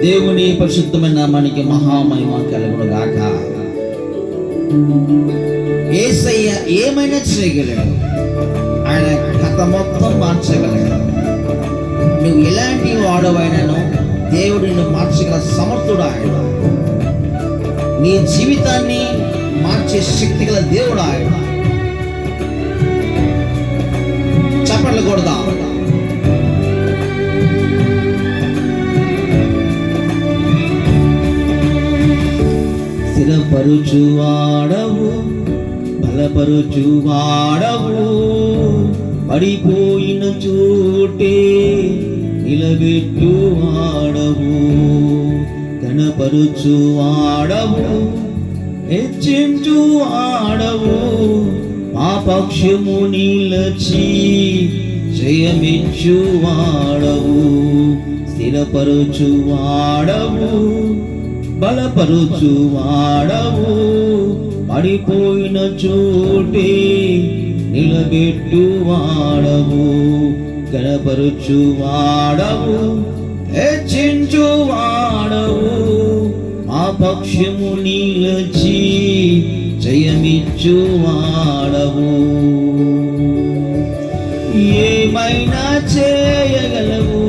దేవుని పరిశుద్ధమైన నామానికి మహామహిమ కలుగును గాక ఏసయ్య ఏమైనా చేయగలడు? ఆయన కథ మొత్తం మార్చగలడు. నువ్వు ఎలాంటి వాడవైనాను దేవుడు నిన్ను మార్చగల సమర్థుడు ఆయన. నీ జీవితాన్ని మార్చే శక్తి గల దేవుడు ఆయన. చప్పట్లు కొడదాం స్థిరపరుచువాడవు బలపరుచువాడవు పడిపోయిన చోటే నిలబెట్టువాడవు. కనపరుచువాడవు హెచ్చించువాడవు మా పక్షము నిలచి జయమిచ్చువాడవు స్థిరపరుచువాడవు బలపరుచువాడవు పడిపోయిన చోటే నిలబెట్టువాడవు గణపరుచువాడవు హెచ్చించువాడవు. మా పక్షము నిలచి జయమిచ్చువాడవు. ఏమైనా చేయగలవు?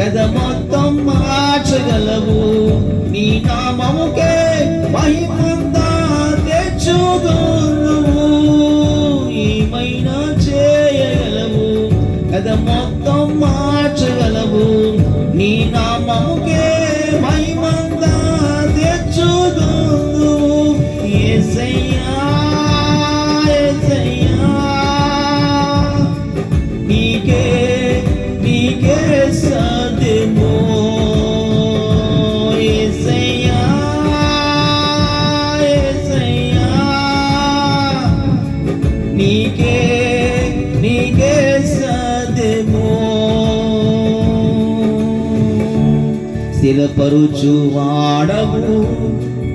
కథ మొత్తం మార్చగలవు. నీ నామముకే మహిమంతా తెచ్చుగలవు ఏమైనా చేయగలవు? కథ మొత్తం మార్చగలవు. నీ నామముకే స్థిరపరుచు వాడవు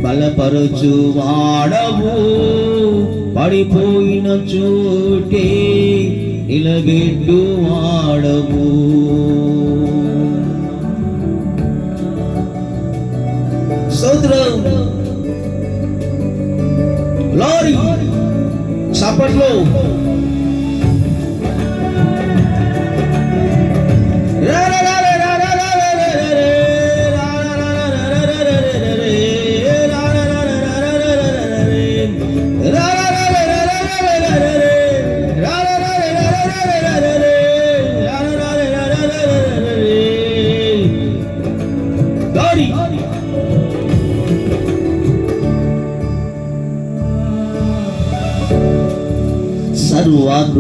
బలపరుచు వాడవు పడిపోయిన చోటే నిలబెట్టు వాడవు సోదరం లారీ చప్పట్లో.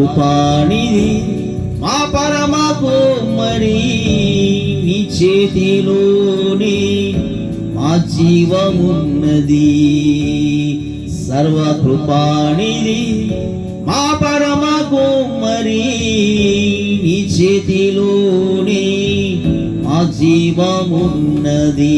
సర్వకృపానిది మా పరమకు మరి నీ చేతిలోని మా జీవమున్నది. సర్వకృపానిది మా పరమకు మరి నీ చేతిలోని మా జీవమున్నది.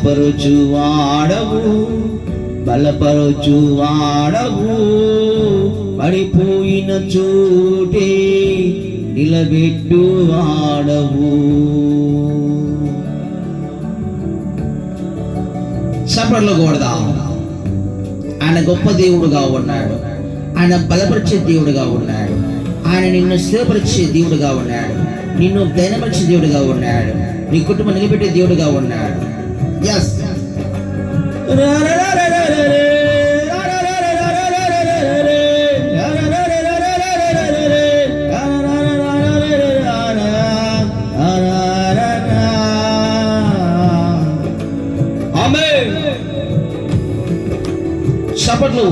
స్థిరపరచు వాడవు బలపరచు వాడవు పడిపోయిన చోటే నిలబెట్టు వాడవు సపడలో కూడదా ఆయన గొప్ప దేవుడుగా ఉన్నాడు. ఆయన బలపరిచే దేవుడుగా ఉన్నాడు. ఆయన నిన్ను స్థిరపరిచే దేవుడుగా ఉన్నాడు. నిన్ను దైనపరిచే దేవుడుగా ఉన్నాడు. నీ కుటుంబం నిలబెట్టే దేవుడుగా ఉన్నాడు. ఎస్ చప్పట్లు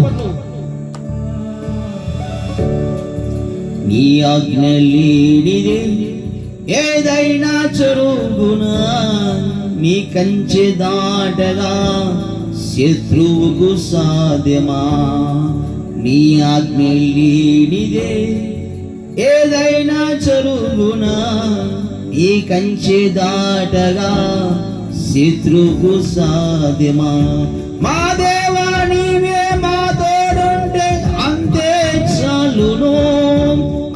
నీ ఆజ్ఞ లేనిదే ఏదైనా చెరుగునా నీ కంచె దాటగా శత్రువుకు సాధ్యమా? నీ ఆజ్ఞ లేనిదే ఏదైనా చెరుగునా ఈ కంచె దాటగా శత్రువుకు సాధ్యమా? మా దేవా నీవే మా తోడుంటే అంతే చాలును.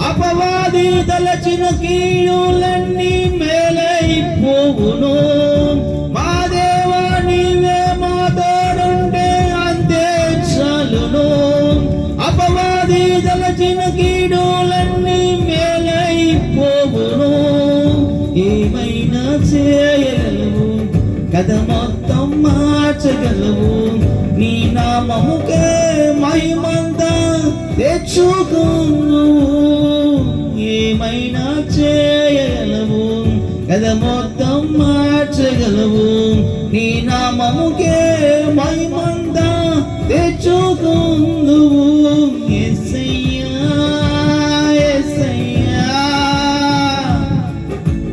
అపవాది తలచిన కీయులన్నీ చేయగలవు. కథ మొత్తం మార్చగలవు. నీ నామముకే మహిమంతా తెచ్చుకోను. ఏమైనా చేయగలవు. కథ మొత్తం మార్చగలవు. నీ నామముకే మహిమంతా తెచ్చుకుందువు. ఎస్సయ్యా ఎస్సయ్యా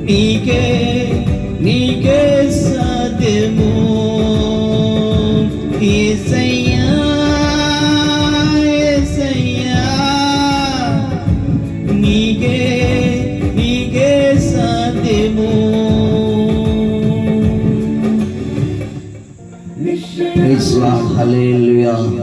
నీకే ഹല്ലേലൂയ